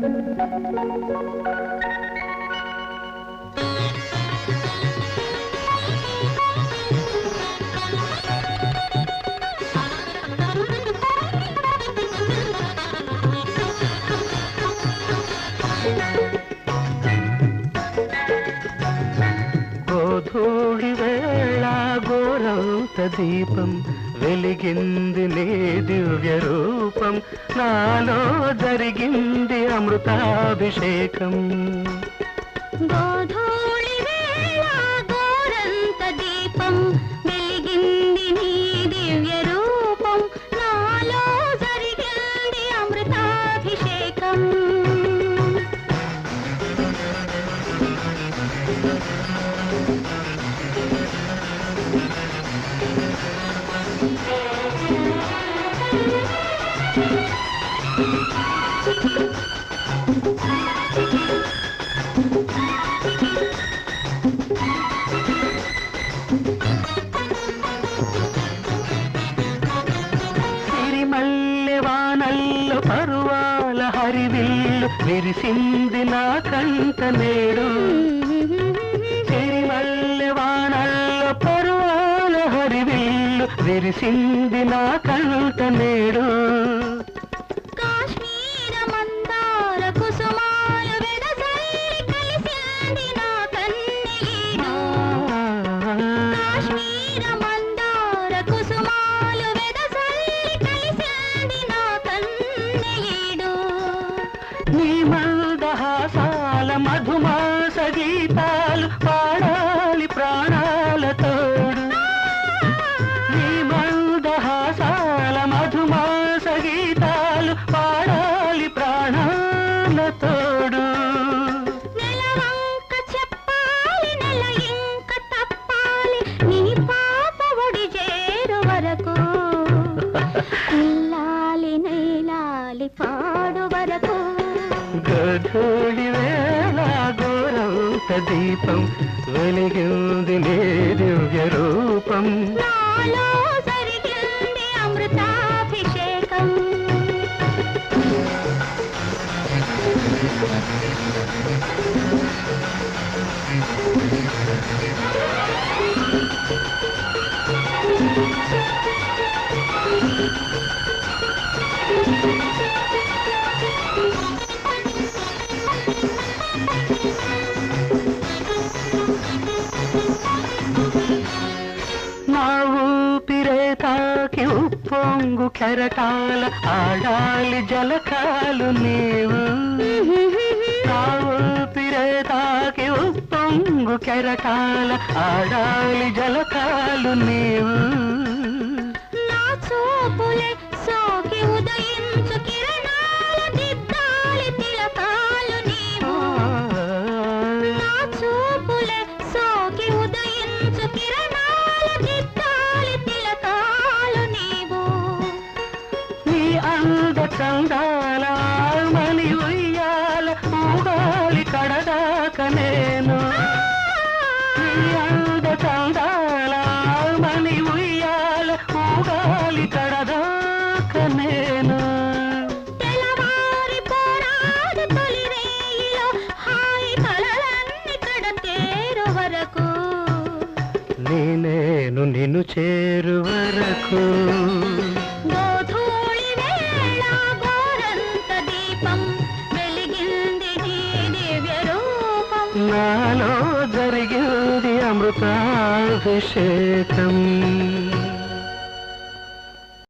గోధూళి దీపం వెలిగింది నీ దివ్య రూపం నాలో జరిగింది అమృతాభిషేకం. వానల్లో పరువాల హరివిల్లు విరిసింది నా కంట నేడు. తిరిమల్లె వానల్లో పరువాల హరివిల్లు విరిసింది నా కంట నేడు. నైలాలి పాడు వరకు గధూళి వేళ గోరౌత దీపం వెలిగింది నీ దివ్య రూపం. నాలో జరిగింది అమృతాభిషేకం. చేతాకి ఉప్పొంగు కెరటాల ఆడాలి జలకాలు నీవు. నా ఊపిరే ఉప్పొంగు కెరటాల ఆడాలి జలకాలు నీవు. అంద చందాల మని ఉయ్యాల ఊగాలి కడదాక నేను. అంద చందాల మని ఉయ్యాల ఊగాలి కడదాక నేను. తెలవారి పోరాడు తొలి రేయిలో హాయి కలలన్నీ కడతేరు వరకు. నీ నేను నిన్ను చేరు వరకు. నాలో జరిగింది అమృతాభిషేకం.